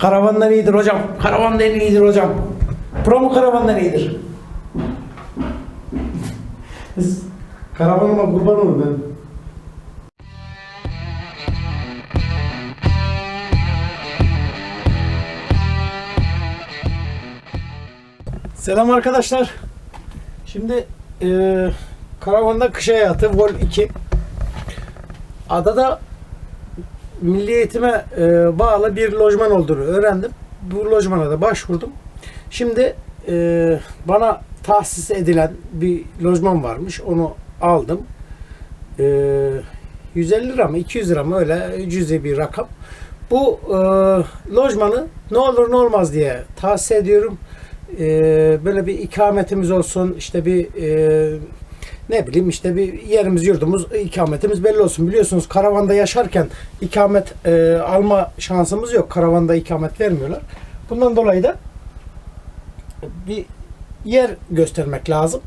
Karavandan iyidir hocam. Karavandan iyidir hocam. Promo karavandan iyidir. Karavanıma kurban olun ben. Selam arkadaşlar. Şimdi e, karavanda kış hayatı Vol 2. Adada milli eğitime e, bağlı bir lojman olduğunu öğrendim. Bu lojmana da başvurdum. Şimdi e, bana tahsis edilen bir lojman varmış. Onu aldım. E, 150 lira mı 200 lira mı öyle cüzi bir rakam. Bu e, lojmanı ne olur ne olmaz diye tahsis ediyorum. E, böyle bir ikametimiz olsun işte bir e, ne bileyim işte bir yerimiz yurdumuz ikametimiz belli olsun. Biliyorsunuz karavanda yaşarken ikamet e, alma şansımız yok. Karavanda ikamet vermiyorlar. Bundan dolayı da bir yer göstermek lazım.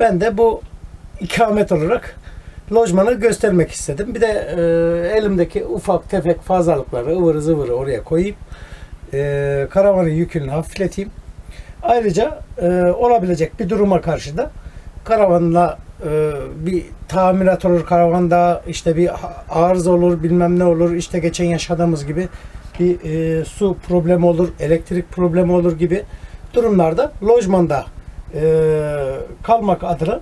Ben de bu ikamet olarak lojmanı göstermek istedim. Bir de e, elimdeki ufak tefek fazlalıkları ıvırı zıvırı oraya koyayım. E, karavanın yükünü hafifleteyim. Ayrıca e, olabilecek bir duruma karşı da karavanla e, bir tamirat olur karavanda işte bir arıza olur bilmem ne olur işte geçen yaşadığımız gibi bir e, su problemi olur elektrik problemi olur gibi durumlarda lojmanda e, kalmak adına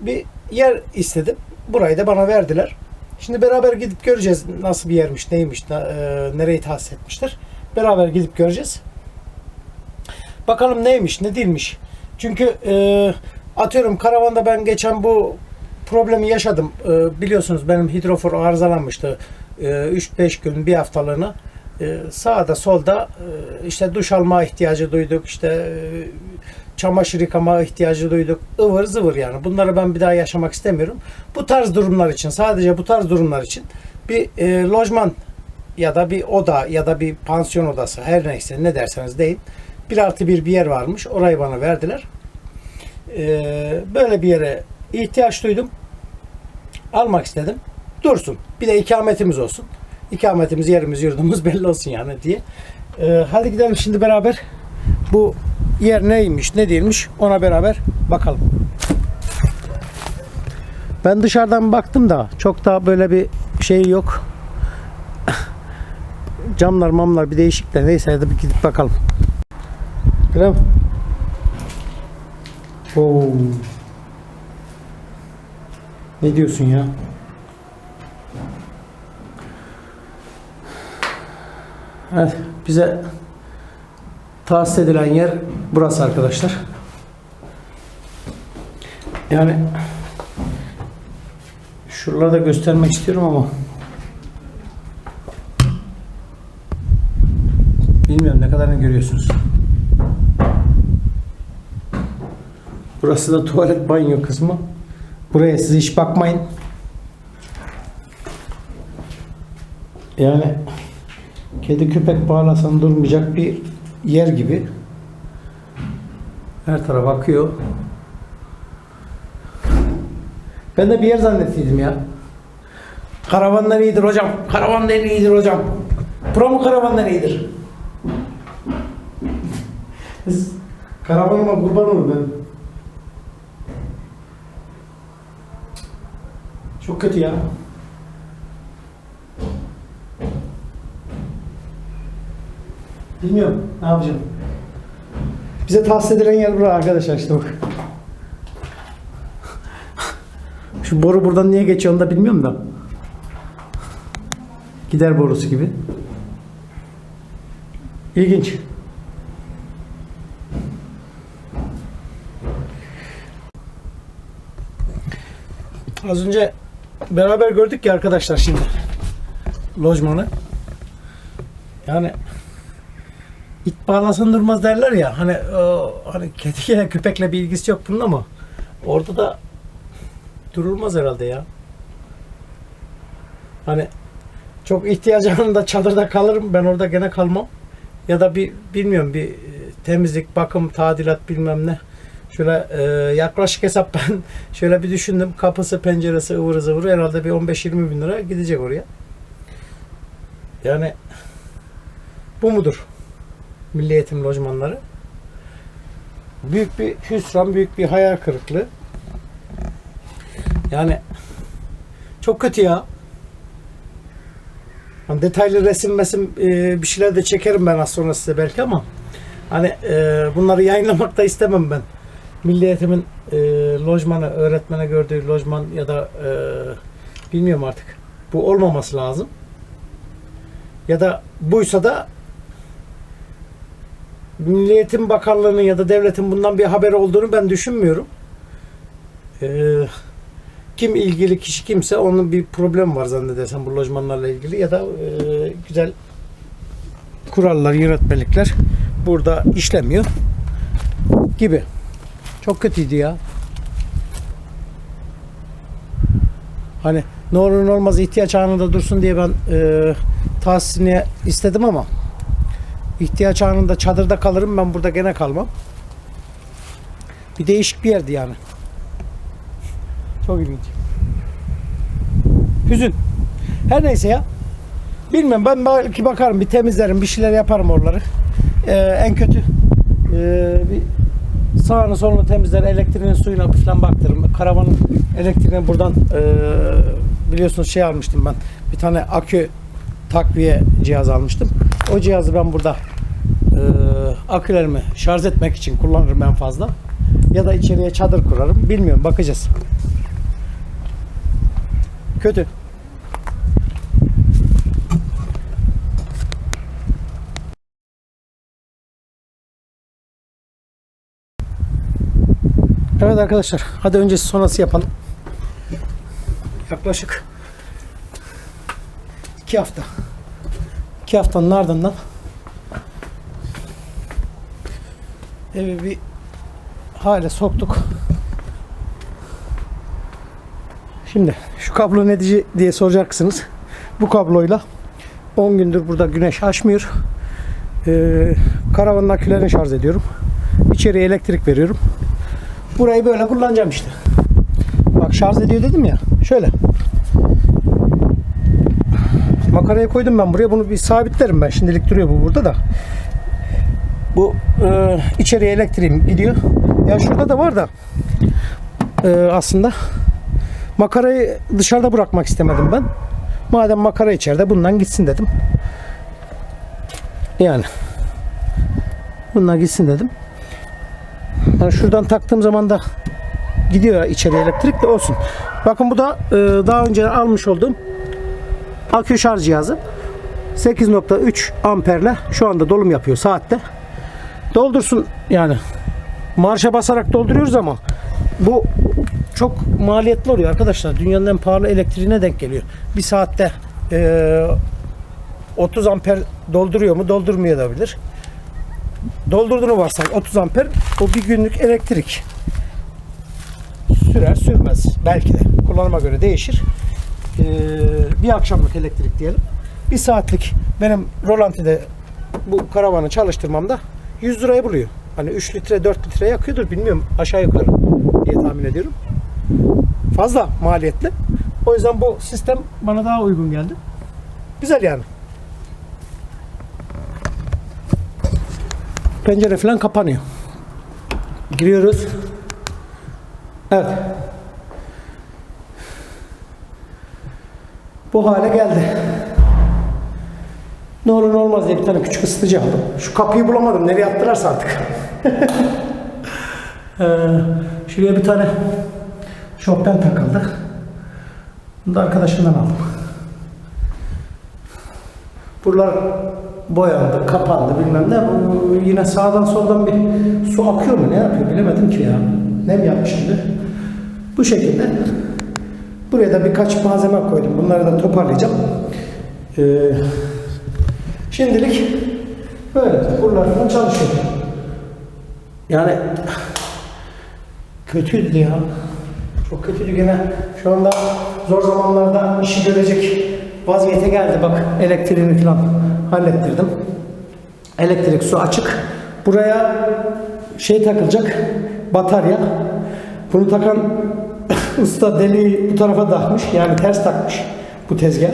bir yer istedim. Burayı da bana verdiler. Şimdi beraber gidip göreceğiz nasıl bir yermiş, neymiş, e, nereyi tahsis etmişler. Beraber gidip göreceğiz. Bakalım neymiş, ne değilmiş. Çünkü e, atıyorum karavanda ben geçen bu problemi yaşadım. E, biliyorsunuz benim hidrofor arızalanmıştı. E, 3-5 gün, bir haftalığına. E, sağda solda işte duş alma ihtiyacı duyduk. işte çamaşır yıkama ihtiyacı duyduk. ıvır zıvır yani. Bunları ben bir daha yaşamak istemiyorum. Bu tarz durumlar için, sadece bu tarz durumlar için bir e, lojman ya da bir oda ya da bir pansiyon odası her neyse ne derseniz deyin. Bir artı bir bir yer varmış. Orayı bana verdiler. Ee, böyle bir yere ihtiyaç duydum. Almak istedim. Dursun. Bir de ikametimiz olsun. İkametimiz, yerimiz, yurdumuz belli olsun yani diye. Ee, hadi gidelim şimdi beraber bu yer neymiş, ne değilmiş ona beraber bakalım. Ben dışarıdan baktım da çok da böyle bir şey yok. Camlar mamlar bir değişik de neyse hadi bir gidip bakalım. Krem. Oo. Ne diyorsun ya? Evet, bize tahsis edilen yer burası arkadaşlar. Yani şuraları da göstermek istiyorum ama bilmiyorum ne kadarını görüyorsunuz. Burası da tuvalet banyo kısmı. Buraya siz hiç bakmayın. Yani kedi köpek bağlasan durmayacak bir yer gibi. Her taraf bakıyor. Ben de bir yer zannettiydim ya. Karavandan iyidir hocam. Karavandan iyidir hocam. Promo karavandan iyidir. Karavanıma kurban olun ben. Kötü ya. Bilmiyorum. Ne yapacağım? Bize tahsis edilen yer burası arkadaşlar işte bak. Şu boru buradan niye geçiyor onu da bilmiyorum da. Gider borusu gibi. İlginç. Az önce beraber gördük ya arkadaşlar şimdi lojmanı. Yani it bağlasın durmaz derler ya hani o, hani kediyle köpekle bir ilgisi yok bunun ama orada da durulmaz herhalde ya. Hani çok ihtiyaç anında çadırda kalırım ben orada gene kalmam. Ya da bir bilmiyorum bir e, temizlik, bakım, tadilat bilmem ne. Şöyle e, yaklaşık hesap ben şöyle bir düşündüm. Kapısı, penceresi ıvır zıvır herhalde bir 15-20 bin lira gidecek oraya. Yani Bu mudur? Milli Eğitim lojmanları. Büyük bir hüsran, büyük bir hayal kırıklığı. Yani çok kötü ya. Hani detaylı resim mesim e, bir şeyler de çekerim ben az sonra size belki ama hani e, bunları yayınlamak da istemem ben. Milli Eğitim'in e, lojmanı, öğretmene gördüğü lojman ya da e, bilmiyorum artık. Bu olmaması lazım. Ya da buysa da Milli Eğitim Bakanlığı'nın ya da devletin bundan bir haberi olduğunu ben düşünmüyorum. Ee, kim ilgili kişi kimse onun bir problem var zannedersem bu lojmanlarla ilgili ya da e, güzel kurallar, yönetmelikler burada işlemiyor gibi. Çok kötüydü ya. Hani ne olur ne olmaz ihtiyaç anında dursun diye ben e, tahsisini istedim ama ihtiyaç anında çadırda kalırım ben burada gene kalmam. Bir değişik bir yerdi yani. Çok ilginç. Hüzün. Her neyse ya. Bilmem ben belki bakarım bir temizlerim bir şeyler yaparım oraları. Ee, en kötü ee, bir sağını solunu temizler elektriğinin suyuna falan baktırırım. Karavanın elektriğini buradan ee, biliyorsunuz şey almıştım ben. Bir tane akü takviye cihaz almıştım. O cihazı ben burada ee, akülerimi şarj etmek için kullanırım en fazla. Ya da içeriye çadır kurarım. Bilmiyorum bakacağız. Kötü. Evet arkadaşlar, hadi öncesi sonrası yapalım. Yaklaşık iki hafta. iki haftanın ardından evi bir hale soktuk. Şimdi şu kablo ne diye- diye soracaksınız. Bu kabloyla 10 gündür burada güneş açmıyor. Ee, karavanın akülerini şarj ediyorum. İçeriye elektrik veriyorum. Burayı böyle kullanacağım işte. Bak şarj ediyor dedim ya. Şöyle. Makarayı koydum ben buraya. Bunu bir sabitlerim ben. Şimdilik duruyor bu burada da. Bu e, içeriye elektriğim gidiyor. Ya şurada da var da e, aslında makarayı dışarıda bırakmak istemedim ben. Madem makara içeride bundan gitsin dedim. Yani bundan gitsin dedim. Yani şuradan taktığım zaman da gidiyor içeriye elektrik de olsun. Bakın bu da e, daha önce almış olduğum akü şarj cihazı. 8.3 amperle şu anda dolum yapıyor saatte. Doldursun yani. Marşa basarak dolduruyoruz ama bu çok maliyetli oluyor arkadaşlar. Dünyanın en pahalı elektriğine denk geliyor. Bir saatte e, 30 amper dolduruyor mu? Doldurmuyor da bilir. Doldurduğunu varsay 30 amper o bir günlük elektrik. Sürer sürmez belki de kullanıma göre değişir. Ee, bir akşamlık elektrik diyelim. Bir saatlik benim rolantide bu karavanı çalıştırmamda 100 lirayı buluyor. Hani 3 litre 4 litre yakıyordur bilmiyorum aşağı yukarı diye tahmin ediyorum. Fazla maliyetli. O yüzden bu sistem bana daha uygun geldi. Güzel yani. Pencere falan kapanıyor. Giriyoruz. Evet. Bu hale geldi. Ne olur ne olmaz diye bir tane küçük ısıtıcı aldım. Şu kapıyı bulamadım. Nereye attılarsa artık. ee, şuraya bir tane şofben takıldı. Bunu da arkadaşımdan aldım. Buralar boyandı, kapandı bilmem ne. Bu yine sağdan soldan bir su akıyor mu ne yapıyor bilemedim ki ya. Nem yapmış şimdi. Bu şekilde. Buraya da birkaç malzeme koydum. Bunları da toparlayacağım. Ee, şimdilik böyle. Buralar falan çalışıyor. Yani kötüydü ya. Çok kötüydü gene. Şu anda zor zamanlarda işi görecek vaziyete geldi. Bak elektriğini falan hallettirdim. Elektrik su açık. Buraya şey takılacak. Batarya. Bunu takan usta deliği bu tarafa takmış. Yani ters takmış bu tezgah.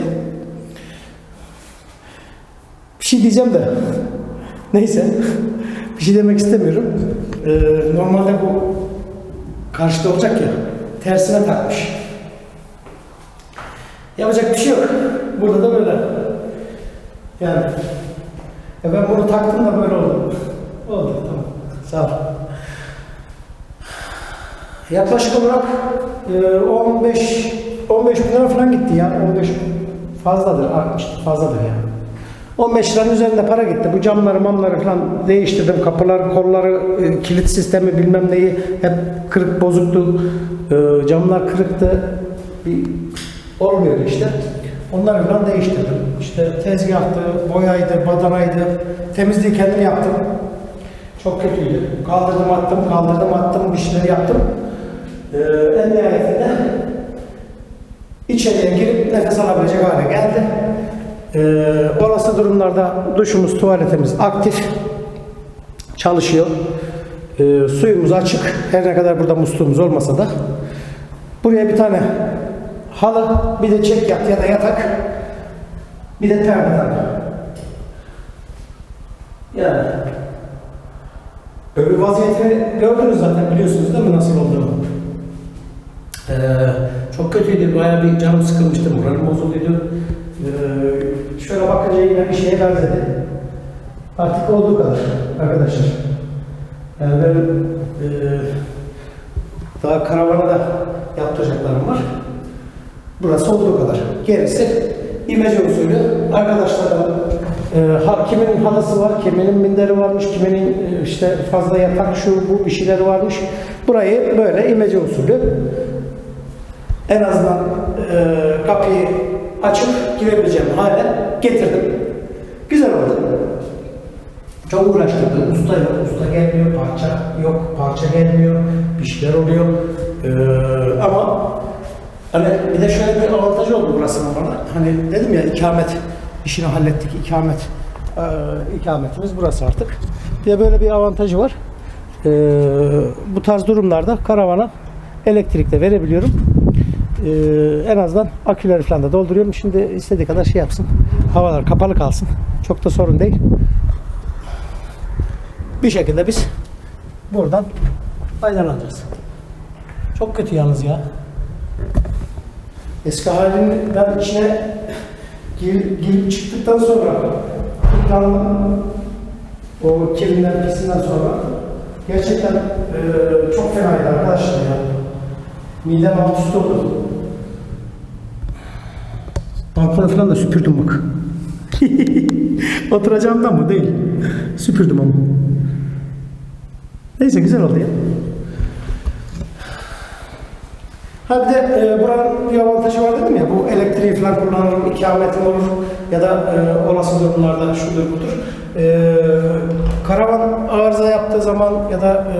Bir şey diyeceğim de. Neyse. Bir şey demek istemiyorum. Ee, normalde bu karşıda olacak ya. Tersine takmış. Yapacak bir şey yok. Burada da böyle. Yani. Ya ben bunu taktım da böyle oldu. Oldu tamam. Sağ ol. Yaklaşık olarak e, 15 15 bin lira falan gitti ya. 15 fazladır, 60 fazladır yani. 15 liranın üzerinde para gitti. Bu camları, mamları falan değiştirdim. Kapılar, kolları, e, kilit sistemi bilmem neyi hep kırık bozuktu. E, camlar kırıktı. Bir olmuyordu işte. Onları falan değiştirdim. İşte tezgahtı, boyaydı, badanaydı. Temizliği kendim yaptım. Çok kötüydü. Kaldırdım attım, kaldırdım attım, bir şeyler yaptım. Ee, en nihayetinde içeriye girip nefes alabilecek hale geldi. Ee, olası durumlarda duşumuz, tuvaletimiz aktif çalışıyor. Ee, suyumuz açık. Her ne kadar burada musluğumuz olmasa da. Buraya bir tane halı, bir de çek yat ya da yatak, bir de perdeden. Yani öbür vaziyetini gördünüz zaten biliyorsunuz değil mi nasıl olduğunu. Ee, çok kötüydü. Bayağı bir canım sıkılmıştı. Moralim bozulduydu. Ee, şöyle bakınca yine bir şeye benzedi. Artık olduğu kadar arkadaşlar. Yani ben e, daha karavana da yaptıracaklarım var. Burası olduğu kadar. Gerisi imece usulü. Arkadaşlarım e, ha, kiminin halısı var, kiminin minderi varmış, kiminin e, işte fazla yatak şu bu bir şeyleri varmış. Burayı böyle imece usulü en azından e, kapıyı açıp girebileceğim hale getirdim. Güzel oldu. Çok uğraştırdı. Usta yok, usta gelmiyor, parça yok, parça gelmiyor, bir şeyler oluyor. Ee, ama hani bir de şöyle bir avantajı oldu burasının bana. Hani dedim ya ikamet işini hallettik, ikamet ee, ikametimiz burası artık. De böyle bir avantajı var. Ee, bu tarz durumlarda karavana elektrik de verebiliyorum. Ee, en azından aküleri falan da dolduruyorum. Şimdi istediği kadar şey yapsın. Havalar kapalı kalsın. Çok da sorun değil. Bir şekilde biz buradan faydalanacağız. Çok kötü yalnız ya. Eski halini ben içine gir, girip çıktıktan sonra kullandım. O kirlinden pisinden sonra gerçekten eee, çok fenaydı arkadaşlar ya. Midem alt üst oldu. Balkonu falan da süpürdüm bak. Oturacağımdan mı? Değil. Süpürdüm onu. Neyse güzel oldu ya. Ha bir de e, buranın bir avantajı var dedim ya, bu elektriği falan kullanırım, ikametim olur ya da e, olası durumlarda şudur budur. E, karavan arıza yaptığı zaman ya da e,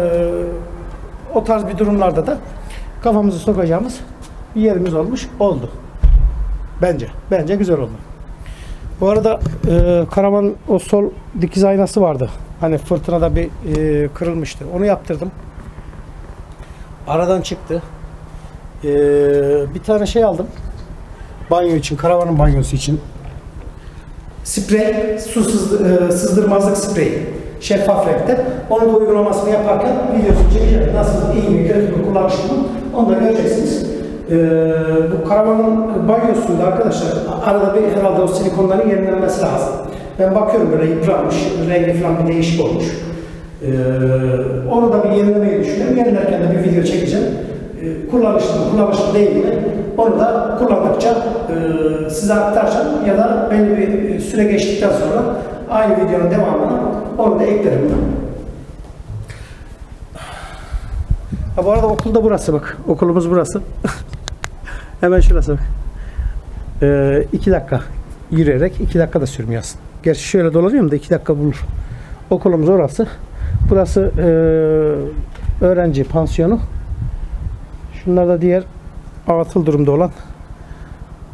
o tarz bir durumlarda da kafamızı sokacağımız bir yerimiz olmuş oldu. Bence. Bence güzel oldu. Bu arada e, karavan o sol dikiz aynası vardı. Hani fırtınada bir e, kırılmıştı. Onu yaptırdım. Aradan çıktı. E, bir tane şey aldım. Banyo için, karavanın banyosu için. Sprey, su sızdı- e, sızdırmazlık spreyi. Şeffaf renkte. Onun da uygulamasını yaparken videosunu çekeceğim. Nasıl iyi mi, kötü mü, kullanışlı mı? Onu da göreceksiniz. Ee, bu karavanın banyosunda arkadaşlar arada bir herhalde o silikonların yenilenmesi lazım. Ben bakıyorum böyle yıpranmış, rengi falan bir değişik olmuş. Ee, onu da bir yenilemeyi düşünüyorum. Yenilerken de bir video çekeceğim. Ee, kullanışlı mı, kullanışlı değil mi? Onu da kullandıkça e, size aktaracağım ya da belli bir süre geçtikten sonra aynı videonun devamını onu da eklerim. Ha bu arada okul da burası bak. Okulumuz burası. Hemen şurası bak. Ee, iki dakika yürüyerek iki dakika da sürmüyor aslında. Gerçi şöyle dolanıyorum da iki dakika bulur. Okulumuz orası. Burası ee, öğrenci pansiyonu. Şunlar da diğer atıl durumda olan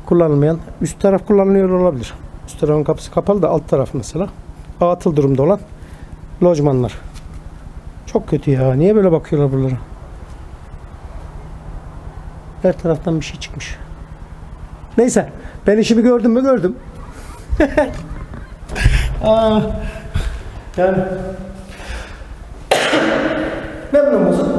kullanılmayan. Üst taraf kullanılıyor olabilir. Üst tarafın kapısı kapalı da alt taraf mesela. Atıl durumda olan lojmanlar. Çok kötü ya. Niye böyle bakıyorlar buralara? Her taraftan bir şey çıkmış. Neyse. Ben işimi gördüm mü gördüm. Aa, yani memnun musun?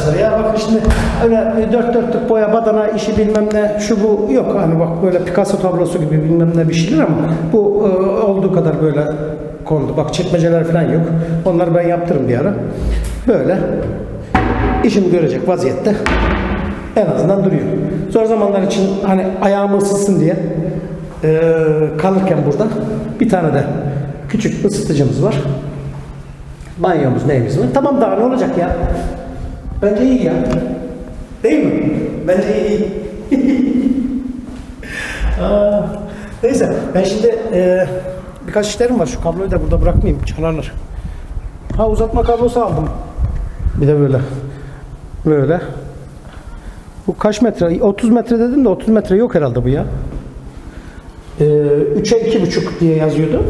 Arkadaşlar ya. Bakın şimdi öyle dört dörtlük boya badana işi bilmem ne şu bu yok. Hani bak böyle Picasso tablosu gibi bilmem ne bir şeyler ama bu e, olduğu kadar böyle kondu. Bak çekmeceler falan yok. Onları ben yaptırım bir ara. Böyle işimi görecek vaziyette en azından duruyor. Zor zamanlar için hani ayağımı ısıtsın diye e, kalırken burada bir tane de küçük ısıtıcımız var. Banyomuz neyimiz var. Tamam daha ne olacak ya? Bence iyi ya. Değil mi? Bence iyi. Aa, neyse ben şimdi e, birkaç işlerim var. Şu kabloyu da burada bırakmayayım. Çalarlar. Ha uzatma kablosu aldım. Bir de böyle. Böyle. Bu kaç metre? 30 metre dedim de 30 metre yok herhalde bu ya. Ee, 3'e 2,5 diye yazıyordu.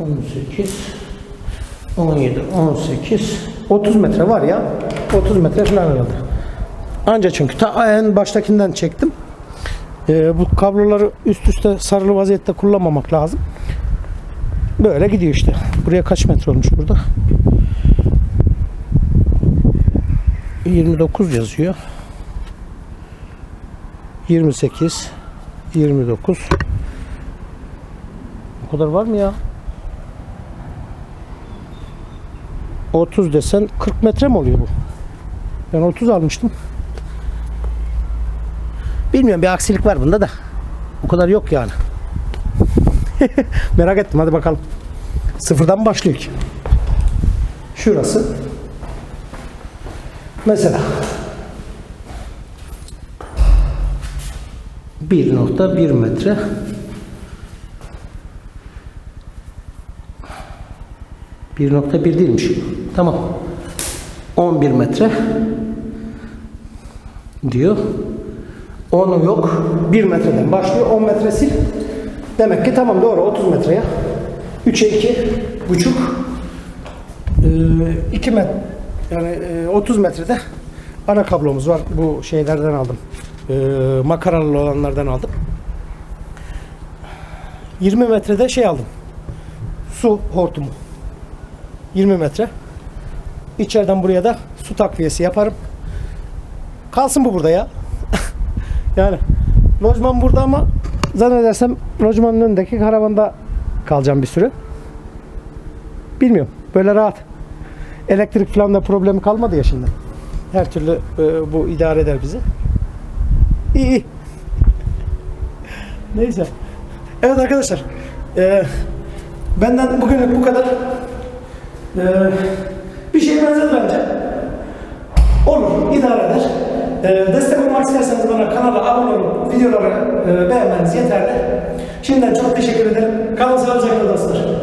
18 17 18 30 metre var ya. 30 metre falan herhalde. Anca çünkü ta en baştakinden çektim. Ee, bu kabloları üst üste sarılı vaziyette kullanmamak lazım. Böyle gidiyor işte. Buraya kaç metre olmuş burada? 29 yazıyor. 28 29 O kadar var mı ya? 30 desen 40 metre mi oluyor bu? Ben 30 almıştım. Bilmiyorum bir aksilik var bunda da. O kadar yok yani. Merak ettim hadi bakalım. Sıfırdan başlıyor ki. Şurası. Mesela 1.1 metre Bir nokta bir değilmiş. Tamam. 11 metre diyor. 10'u yok. 1 metreden başlıyor. 10 metre sil. Demek ki tamam doğru 30 metreye. 3'e 2 buçuk 2 metre yani e, 30 metrede ana kablomuz var. Bu şeylerden aldım. E, makaralı olanlardan aldım. 20 metrede şey aldım. Su hortumu. 20 metre. İçeriden buraya da su takviyesi yaparım. Kalsın bu burada ya. yani lojman burada ama zannedersem lojmanın önündeki karavanda kalacağım bir süre. Bilmiyorum. Böyle rahat. Elektrik falan da problemi kalmadı ya şimdi. Her türlü e, bu idare eder bizi. İyi iyi. Neyse. Evet arkadaşlar. E, benden bugünlük bu kadar. E, bir şey benzer bence. Olur, idare eder. E, destek olmak isterseniz bana kanala abone olun, videoları e, beğenmeniz yeterli. Şimdiden çok teşekkür ederim. Kalın sağlıcakla.